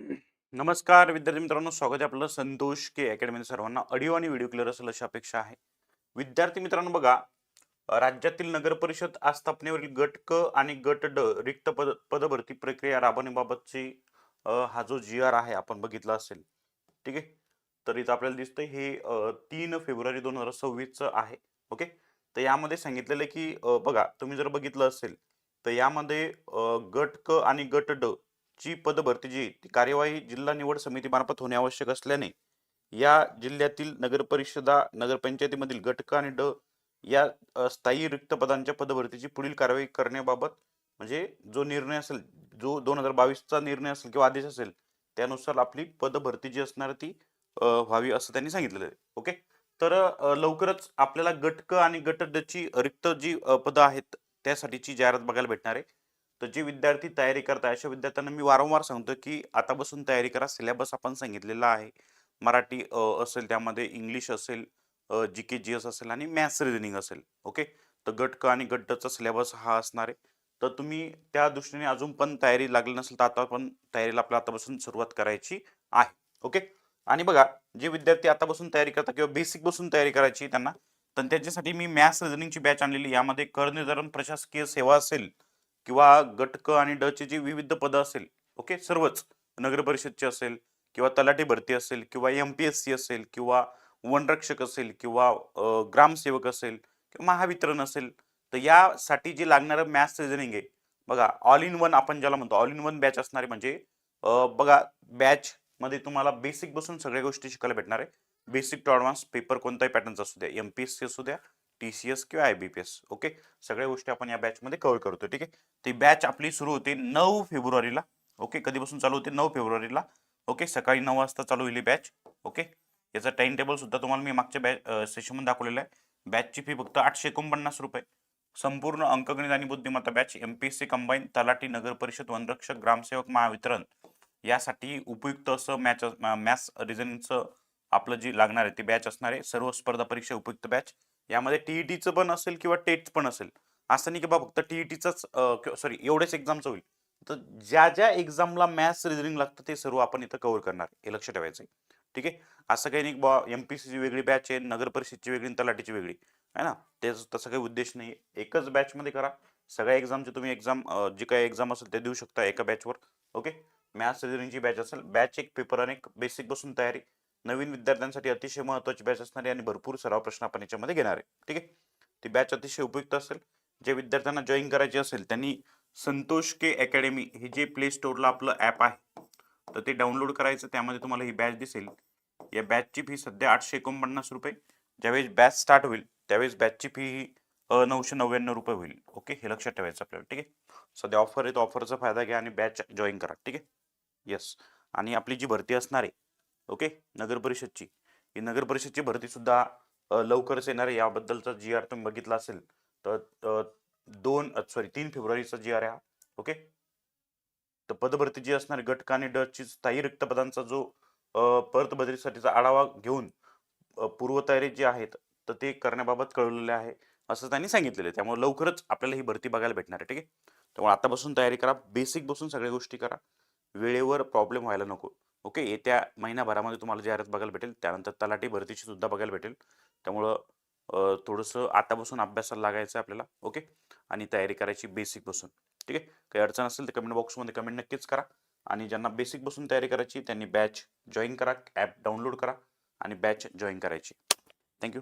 नमस्कार विद्यार्थी मित्रांनो स्वागत आहे आपलं संतोष के अकॅडमी सर्वांना. ऑडिओ आणि व्हिडिओ क्लिअर असेल अशी अपेक्षा आहे. विद्यार्थी मित्रांनो बघा राज्यातील नगर परिषद आस्थापनेवरील गट क आणि गट ड रिक्त पद पदभरती प्रक्रिया राबवण्याबाबतची हा जो जी आर आहे आपण बघितला असेल. ठीक आहे? तर इथं आपल्याला दिसतंय हे तीन फेब्रुवारी दोन हजार सव्वीसचं आहे. ओके? तर यामध्ये सांगितलेलं आहे की बघा तुम्ही जर बघितलं असेल तर यामध्ये गट क आणि गट ड ची पदभरती जी ती कार्यवाही जिल्हा निवड समितीमार्फत होणे आवश्यक असल्याने या जिल्ह्यातील नगरपरिषदा नगरपंचायतीमधील घटक आणि ड या स्थायी रिक्त पदांच्या पदभरतीची पुढील कारवाई करण्याबाबत म्हणजे जो निर्णय असेल जो दोन हजार बावीसचा निर्णय असेल किंवा आदेश असेल त्यानुसार आपली पदभरती जी असणार ती व्हावी असं त्यांनी सांगितलेलं आहे. ओके? तर लवकरच आपल्याला गटक आणि गट डची ची रिक्त जी पदं आहेत त्यासाठीची जाहिरात बघायला भेटणार आहे. तर जे विद्यार्थी तयारी करताय अशा विद्यार्थ्यांना मी वारंवार सांगतो की आतापासून तयारी करा सिलेबस आपण सांगितलेला आहे. मराठी असेल त्यामध्ये इंग्लिश असेल जी के जी एस असेल आणि मॅथ्स रिझनिंग असेल ओके? तर गट क आणि गट्टचा सिलेबस हा असणार आहे. तर तुम्ही त्या दृष्टीने अजून पण तयारी लागली नसेल तर आता पण तयारीला आपल्या आतापासून सुरुवात करायची आहे ओके? आणि बघा जे विद्यार्थी आतापासून तयारी करतात किंवा बेसिक बसून तयारी करायची त्यांना तर त्याच्यासाठी मी मॅथ्स रिझनिंगची बॅच आणलेली यामध्ये कर निर्धारण प्रशासकीय सेवा असेल किंवा गटक आणि डचे जी विविध पदं असेल ओके? सर्वच. नगर परिषदची असेल किंवा तलाठी भरती असेल किंवा एम पी एस सी असेल किंवा वनरक्षक असेल किंवा ग्रामसेवक असेल किंवा महावितरण असेल तर यासाठी जे लागणारं मॅथ्स रिझनिंग आहे बघा ऑल इन वन आपण ज्याला म्हणतो ऑल इन वन बॅच असणारे म्हणजे बघा बॅच मध्ये तुम्हाला बेसिक बसून सगळ्या गोष्टी शिकायला भेटणार आहे. बेसिक टू ॲडव्हान्स पेपर कोणताही पॅटर्नचा असू द्या एम पी एस सी असू द्या टी सी एस किंवा I B P S okay सगळ्या गोष्टी आपण या बॅचमध्ये कव्हर करतो ठीक आहे? ती बॅच आपली सुरू होते नऊ फेब्रुवारीला ओके कधीपासून चालू होते? नऊ फेब्रुवारीला ओके सकाळी नऊ वाजता चालू होईल बॅच ओके याचा टाइम टेबल सुद्धा तुम्हाला मी मागच्या बॅच सेशनमध्ये दाखवलेलं आहे. बॅचची फी फक्त आठशे एकोणपन्नास रुपये. संपूर्ण अंकगणित आणि बुद्धिमत्ता batch M P S C combine तलाठी नगर परिषद वनरक्षक ग्रामसेवक महावितरण यासाठी उपयुक्त असं मॅच मॅथ्स रिझनिंगचं आपलं जी लागणार आहे ती बॅच असणार आहे. सर्व स्पर्धा परीक्षा उपयुक्त बॅच यामध्ये टीईटीचं पण असेल किंवा टेट पण असेल. असं नाही की बा फक्त टीईटीचाच सॉरी एवढेच एक्झामचं होईल. तर ज्या ज्या एक्झामला मॅथ्स रिझनिंग लागतं ते सर्व आपण इथं कव्हर करणार हे लक्ष ठेवायचं आहे. ठीक आहे? असं काही नाही बा एम पी सीची वेगळी बॅच आहे नगर परिषदची वेगळी तलाठीची वेगळी. आहे ना? त्याचं तसं काही उद्देश नाही एकच बॅचमध्ये करा. सगळ्या एक्झामचे तुम्ही एक्झाम जी काही एक्झाम असेल ते देऊ शकता एका बॅचवर ओके? मॅथ्स रिझनिंगची बॅच असेल. बॅच एक पेपर आणि एक बेसिक बसून तयारी. नवीन विद्यार्थ्यांसाठी अतिशय महत्त्वाची बॅच असणारी आणि भरपूर सराव प्रश्न आपण याच्यामध्ये घेणार आहे. ठीक आहे? ती बॅच अतिशय उपयुक्त असेल. जे विद्यार्थ्यांना जॉईन करायची असेल त्यांनी संतोष के अकॅडमी हे जे प्ले स्टोअरला आपलं ॲप आहे तर ते डाउनलोड करायचं. त्यामध्ये तुम्हाला ही बॅच दिसेल. या बॅचची फी सध्या आठशे एकोणपन्नास रुपये. ज्यावेळेस बॅच स्टार्ट होईल त्यावेळेस बॅचची फी ही नऊशे नव्याण्णव रुपये होईल. ओके हे लक्षात ठेवायचं आपल्याला. ठीक आहे? सध्या ऑफर आहे तर ऑफरचा फायदा घ्या आणि बॅच जॉईन करा. ठीक आहे? येस आणि आपली जी भरती असणार आहे ओके? नगर परिषदची. ही नगर परिषदची भरती सुद्धा लवकरच येणार आहे. याबद्दलचा जी आर तुम्ही बघितला असेल तर दोन सॉरी तीन फेब्रुवारीचा जी आर आहे ओके? तर पदभरती जी असणार घटकाने गट आणि स्थायी रिक्त पदांचा जो परत बदलीसाठीचा आढावा घेऊन पूर्वतयारी जी आहेत तर ते करण्याबाबत कळवलेले आहे असं त्यांनी सांगितलेलं आहे. त्यामुळे लवकरच आपल्याला ही भरती बघायला भेटणार आहे ठीक आहे? त्यामुळे आतापासून तयारी करा बेसिक बसून सगळ्या गोष्टी करा. वेळेवर प्रॉब्लेम व्हायला नको. ओके येत्या महिनाभरामध्ये तुम्हाला जाहिरात बघायला भेटेल त्यानंतर तलाठी भरतीची सुद्धा बघायला भेटेल. त्यामुळं थोडंसं आतापासून अभ्यासाला लागायचं आहे आपल्याला ओके? आणि तयारी करायची बेसिक बसून ठीक आहे? काही अडचण असेल तर कमेंट बॉक्समध्ये कमेंट नक्कीच करा. आणि ज्यांना बेसिक बसून तयारी करायची त्यांनी बॅच जॉईन करा ॲप डाउनलोड करा आणि बॅच जॉईन करायची. थँक्यू